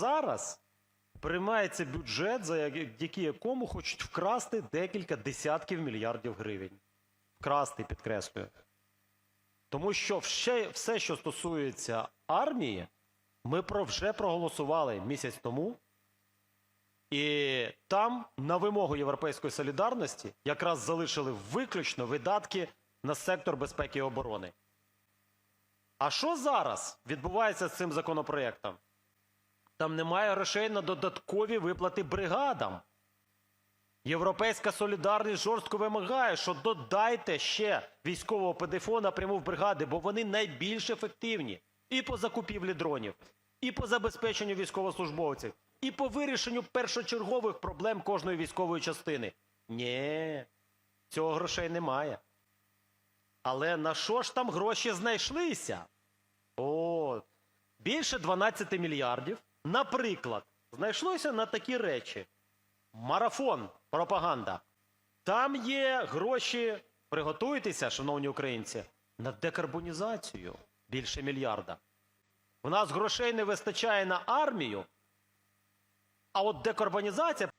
зараз приймається бюджет, завдяки якому хочуть вкрасти декілька десятків мільярдів гривень. Вкрасти, підкреслюю. Тому що все, що стосується армії, ми про вже проголосували місяць тому. І там на вимогу Європейської солідарності якраз залишили виключно видатки на сектор безпеки і оборони. А що зараз відбувається з цим законопроектом? Там немає грошей на додаткові виплати бригадам. Європейська солідарність жорстко вимагає, що додайте ще військового ПДФО напряму в бригади, бо вони найбільш ефективні і по закупівлі дронів, і по забезпеченню військовослужбовців, і по вирішенню першочергових проблем кожної військової частини. Ні, цього грошей немає. Але на що ж там гроші знайшлися? О, більше 12 мільярдів, наприклад, знайшлося на такі речі. Марафон, пропаганда. Там є гроші, приготуйтеся, шановні українці, на декарбонізацію більше мільярда. У нас грошей не вистачає на армію, а от декарбонізація,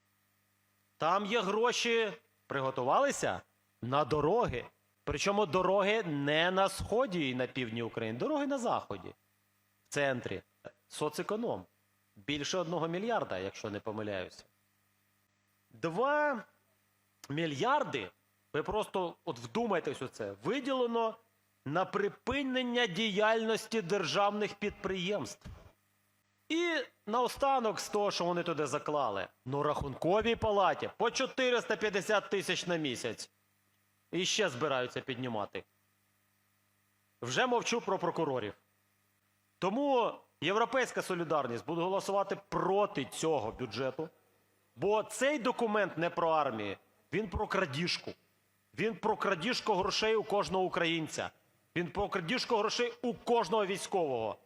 там є гроші, приготувалися на дороги. Причому дороги не на сході і на півдні України, дороги на заході, в центрі. Соцеконом. Більше одного мільярда, якщо не помиляюся. Два мільярди, ви просто от вдумайтесь у це, виділено на припинення діяльності державних підприємств. І наостанок з того, що вони туди заклали, ну рахунковій палаті по 450 тисяч на місяць. І ще збираються піднімати. Вже мовчу про прокурорів. Тому Європейська солідарність буде голосувати проти цього бюджету, бо цей документ не про армію, він про крадіжку. Він про крадіжку грошей у кожного українця. Він про крадіжку грошей у кожного військового.